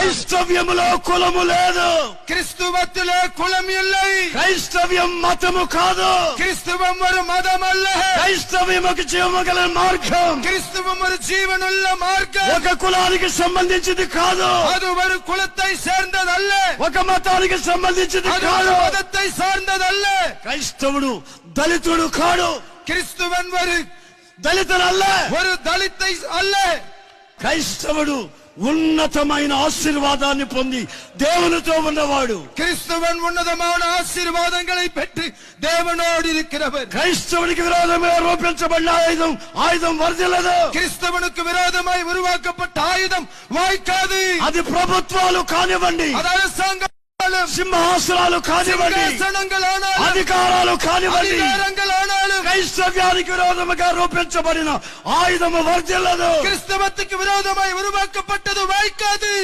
క్రైస్తవ్యములో కులము లేదు கிறிஸ்துவத்திலே குலம் இல்லை క్రైస్తవ్యం మతము కాదు கிறிஸ்துவம் ஒரு மதம் அல்ல క్రైస్తవ్యం ఒక జీవము గల మార్గం கிறிஸ்துவம் ஒரு ஜீவனுள்ள மார்க்கம் ఒక కులానికి సంబంధించింది కాదు அது ஒரு குலத்தை சேர்ந்ததல்ல ఒక మతానికి సంబంధించింది அது కాదు ஒரு மதத்தை சார்ந்ததல்ல క్రైస్తవుడు దళితుడు కాడు கிறிஸ்துவன் ஒரு దళితుడల్ల ஒரு தலித்தை அல்ல క్రైస్తవుడు ఉన్నతమైన ఆశీర్వాదాన్ని పొంది దేవునితో ఉన్నవాడు கிறிஸ்துவன் உன்னதமான ஆசீர்வாதங்களை பெற்று தேவனோடு இருக்கிறவர் క్రైస్తవుడికి విరోధంగా రూపించబడిన ఆయుధం ఆయుధం వర్దిల్లదు கிறிஸ்தவனுக்கு விரோதமாய் உருவாக்கப்பட்ட ஆயுதம் வாய்க்காது అది ప్రభుత్వాలు కానివ్వండి அது அரசாங்கம் సింహాసనాలు కానివ్వండి சிங்காசனங்கள் ஆனாலும் అధికారాలు కానివ్వండి அதிகாரங்கள் ஆனாலும் క్రైస్తవ్యానికి విరోధముగా రూపించబడిన ఆయుధము వర్జిల్లదు క్రిస్తవత్తుకు విరోధమై ఉరువాకపట్టదు వాయికాది